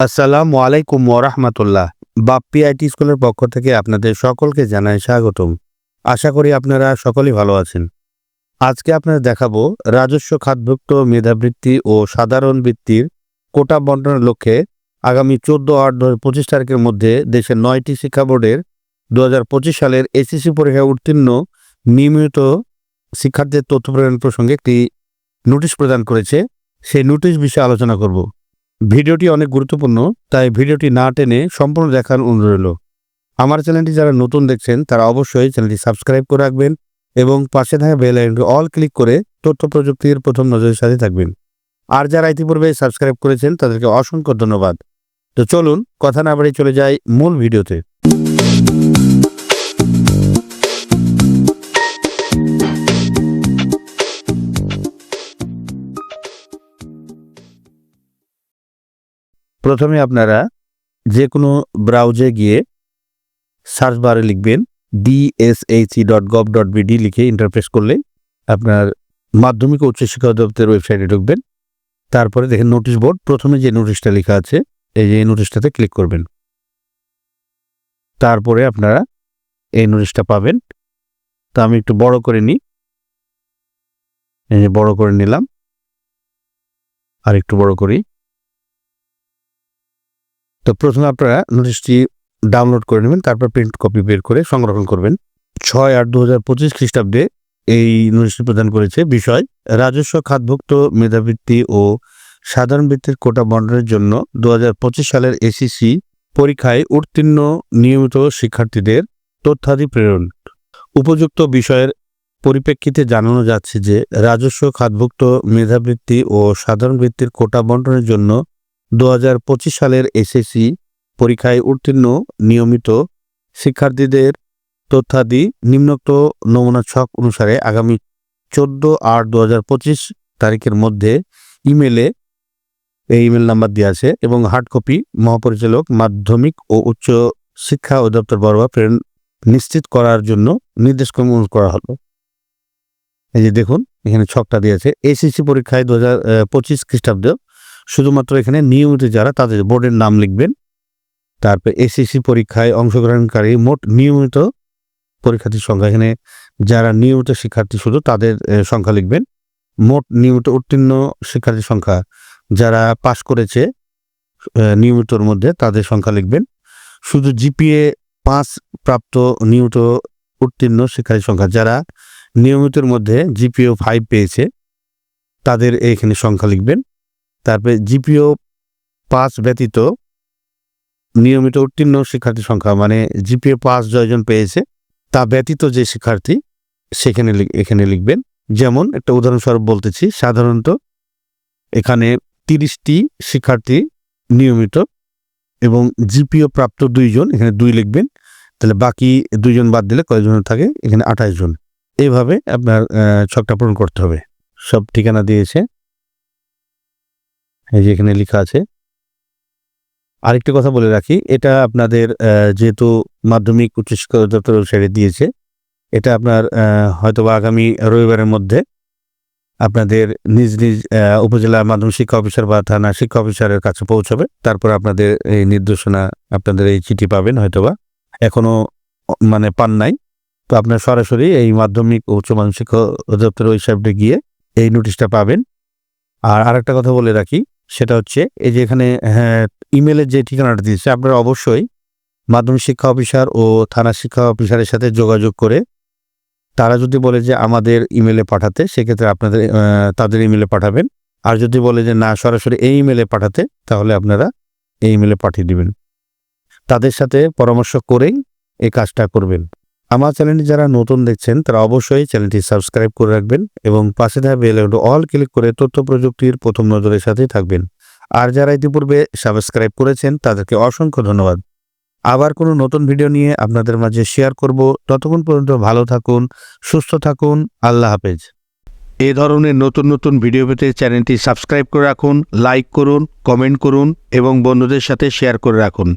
আসসালামু আলাইকুম ওরহমতুল্লাহ বাপ্পি আইটি স্কুলের পক্ষ থেকে আপনাদের সকলকে জানাই স্বাগতম। আশা করি আপনারা সকলেই ভালো আছেন। আজকে আপনাদের দেখাবো রাজস্ব খাতভুক্ত মেধাবৃত্তি ও সাধারণ বৃত্তির কোটা বন্টনের লক্ষ্যে আগামী চোদ্দ আট দু পঁচিশ তারিখের মধ্যে দেশের নয়টি শিক্ষা বোর্ডের দু হাজার পঁচিশ সালের এসএসসি পরীক্ষায় উত্তীর্ণ নিয়মিত শিক্ষার্থীদের তথ্য প্রদান প্রসঙ্গে একটি নোটিশ প্রদান করেছে। সেই নোটিশ বিষয়ে আলোচনা করব। ভিডিওটি অনেক গুরুত্বপূর্ণ, তাই ভিডিওটি না টেনে সম্পূর্ণ দেখার অনুরোধ রইল। আমার চ্যানেলটি যারা নতুন দেখছেন, তারা অবশ্যই চ্যানেলটি সাবস্ক্রাইব করে রাখবেন এবং পাশে থাকা বেল আইকনটি অল ক্লিক করে তথ্য প্রযুক্তির প্রথম নজরের সাথে থাকবেন। আর যারা ইতিপূর্বে সাবস্ক্রাইব করেছেন, তাদেরকে অসংখ্য ধন্যবাদ। তো চলুন, কথা না বাড়িয়ে চলে যাই মূল ভিডিওতে। প্রথমে আপনারা যে কোনো ব্রাউজে গিয়ে সার্চ বারে লিখবেন DSHE dot gov dot BD লিখে ইন্টারপ্রেস করলে আপনার মাধ্যমিক উচ্চশিক্ষা অধিদপ্তরের ওয়েবসাইটে ঢুকবেন। তারপরে দেখেন নোটিশ বোর্ড প্রথমে যে নোটিশটা লেখা আছে, এই যে এই নোটিশটাতে ক্লিক করবেন। তারপরে আপনারা এই নোটিশটা পাবেন। তো আমি একটু বড় করে নিই। এই যে বড় করে নিলাম। আর একটু বড় করি। তো প্রথমে আপনারা নোটিশটি ডাউনলোড করে নেবেন, তারপর প্রিন্ট কপি বের করে সংরক্ষণ করবেন। ছয় আট দু হাজার পঁচিশ খ্রিস্টাব্দে এই নোটিশটি প্রদান করেছে বিষয়, রাজস্ব, খাতভুক্ত, মেধাবৃত্তি ও সাধারণ বৃত্তির কোটা বন্টনের জন্য দু হাজার পঁচিশ সালের এসিসি পরীক্ষায় উত্তীর্ণ নিয়মিত শিক্ষার্থীদের তথ্যাদি প্রেরণ। উপযুক্ত বিষয়ের পরিপ্রেক্ষিতে জানানো যাচ্ছে যে, রাজস্ব, খাতভুক্ত, মেধাবৃত্তি ও সাধারণ বৃত্তির কোটা বন্টনের জন্য দু হাজার পঁচিশ সালের এসএসসি পরীক্ষায় উত্তীর্ণ নিয়মিত শিক্ষার্থীদের তথ্যাদি নিম্নোক্ত নমুনা ছক অনুসারে আগামী চোদ্দ আট দু তারিখের মধ্যে ইমেলে এই ইমেল নাম্বার দেওয়া আছে এবং হার্ড কপি, মহাপরিচালক, মাধ্যমিক ও উচ্চ শিক্ষা অধিদপ্তর বরাবর প্রেরণ নিশ্চিত করার জন্য নির্দেশক্রম অনুরোধ করা হলো। এই যে দেখুন, এখানে ছকটা দিয়েছে এসএসসি পরীক্ষায় দু হাজার পঁচিশ খ্রিস্টাব্দ শুধুমাত্র এখানে নিয়মিত যারা তাদের বোর্ডের নাম লিখবেন, তারপর এসএসসি পরীক্ষায় অংশগ্রহণকারী মোট নিয়মিত পরীক্ষার্থীর সংখ্যা। এখানে যারা নিয়মিত শিক্ষার্থী শুধু তাদের সংখ্যা লিখবেন। মোট নিয়মিত উত্তীর্ণ শিক্ষার্থীর সংখ্যা যারা পাশ করেছে নিয়মিতর মধ্যে তাদের সংখ্যা লিখবেন। শুধু জিপিএ পাঁচ প্রাপ্ত নিয়মিত উত্তীর্ণ শিক্ষার্থীর সংখ্যা, যারা নিয়মিতের মধ্যে জিপিও ফাইভ পেয়েছে, তাদের এখানে সংখ্যা লিখবেন। তারপরে জিপিও পাস ব্যতীত নিয়মিত উত্তীর্ণ শিক্ষার্থী সংখ্যা মানে জিপিএ পাস জয়জন পেয়েছে, তা ব্যতীত যে শিক্ষার্থী সেখানে এখানে লিখবেন। যেমন একটা উদাহরণস্বরূপ বলতেছি, সাধারণত এখানে তিরিশটি শিক্ষার্থী নিয়মিত এবং জিপিও প্রাপ্ত দুইজন, এখানে দুই লিখবেন, তাহলে বাকি দুইজন বাদ দিলে কয়জন থাকে? এখানে আঠাশ জন। এইভাবে আপনার ছকটা পূরণ করতে হবে। সব ঠিকানা দিয়েছে। এই যে এখানে লেখা আছে। আরেকটি কথা বলে রাখি, এটা আপনাদের যেহেতু মাধ্যমিক উচ্চশিক্ষা অধিদপ্তর ওয়েবসাইটে দিয়েছে, এটা আপনার হয়তোবা আগামী রবিবারের মধ্যে আপনাদের নিজ নিজ উপজেলা মাধ্যমিক শিক্ষা অফিসার বা থানা শিক্ষা অফিসারের কাছে পৌঁছাবে। তারপর আপনাদের এই নির্দেশনা, আপনাদের এই চিঠি পাবেন হয়তোবা। এখনও অ- মানে পান নাই। তো আপনার সরাসরি এই মাধ্যমিক উচ্চ মাধ্যমিক শিক্ষা অধিদপ্তরের ওয়েবসাইটে গিয়ে এই নোটিশটা পাবেন। আর আরেকটা কথা বলে রাখি সেটা হচ্ছে এই যে এখানে হ্যাঁ ইমেলের যে ঠিকানাটা দিয়েছে, আপনারা অবশ্যই মাধ্যমিক শিক্ষা অফিসার ও থানা শিক্ষা অফিসারের সাথে যোগাযোগ করে তারা যদি বলে যে আমাদের ইমেলে পাঠাতে, সেক্ষেত্রে আপনাদের তাদের ইমেলে পাঠাবেন। আর যদি বলে যে না, সরাসরি এই ইমেলে পাঠাতে, তাহলে আপনারা এই ইমেলে পাঠিয়ে দিবেন। তাদের সাথে পরামর্শ করেই এই কাজটা করবেন। আমার চ্যানেলটি যারা নতুন দেখছেন, তারা অবশ্যই চ্যানেলটি সাবস্ক্রাইব করে রাখবেন এবং পাশে থাকা বেল অল ক্লিক করে তথ্য প্রযুক্তির প্রথম নজরের সাথে থাকবেন। আর যারা ইতিপূর্বে সাবস্ক্রাইব করেছেন, তাদেরকে অসংখ্য ধন্যবাদ। আবার কোনো নতুন ভিডিও নিয়ে আপনাদের মাঝে শেয়ার করব। ততক্ষণ পর্যন্ত ভালো থাকুন, সুস্থ থাকুন, আল্লাহ হাফেজ। এ ধরনের নতুন নতুন ভিডিও পেতে চ্যানেলটি সাবস্ক্রাইব করে রাখুন, লাইক করুন, কমেন্ট করুন এবং বন্ধুদের সাথে শেয়ার করে রাখুন।